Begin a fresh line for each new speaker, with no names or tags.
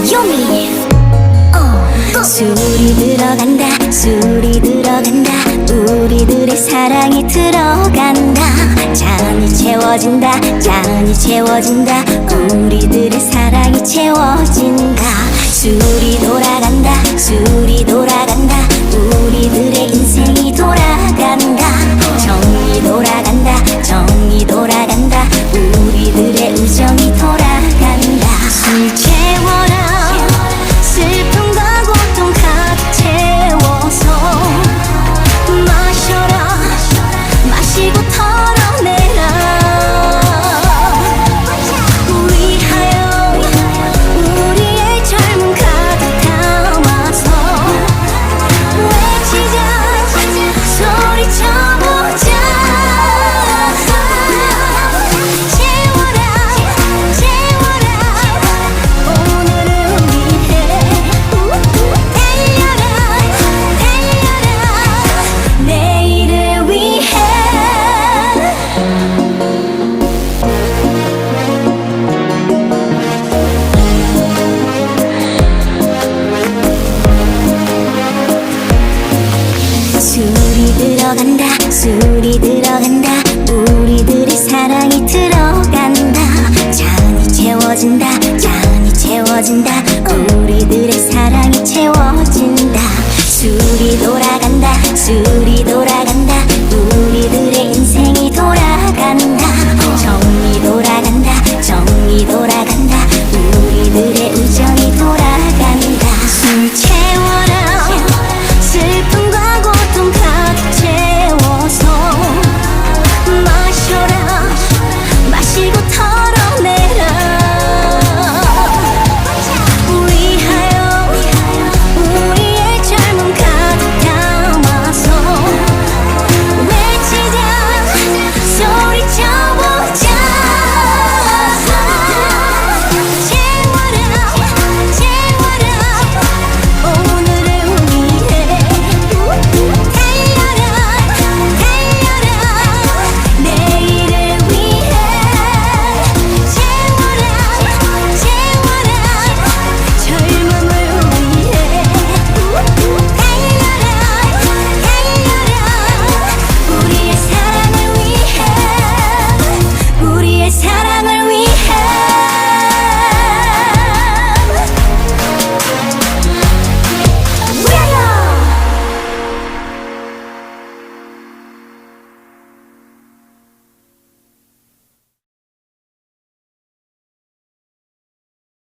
요미 어, 어, 술이 들어간다 술이 들어간다. 우리들의 사랑이 들어간다. 잔이 채워진다 잔이 채워진다. 우리들의 사랑이 채워진다. 술이 돌아간다 술이 들어간다. 술이 들어간다. 우리들의 사랑이 들어간다. 잔이 채워진다. 잔이 채워진다. 우리들의 사랑이 채워진다. 술이 돌아간다. 술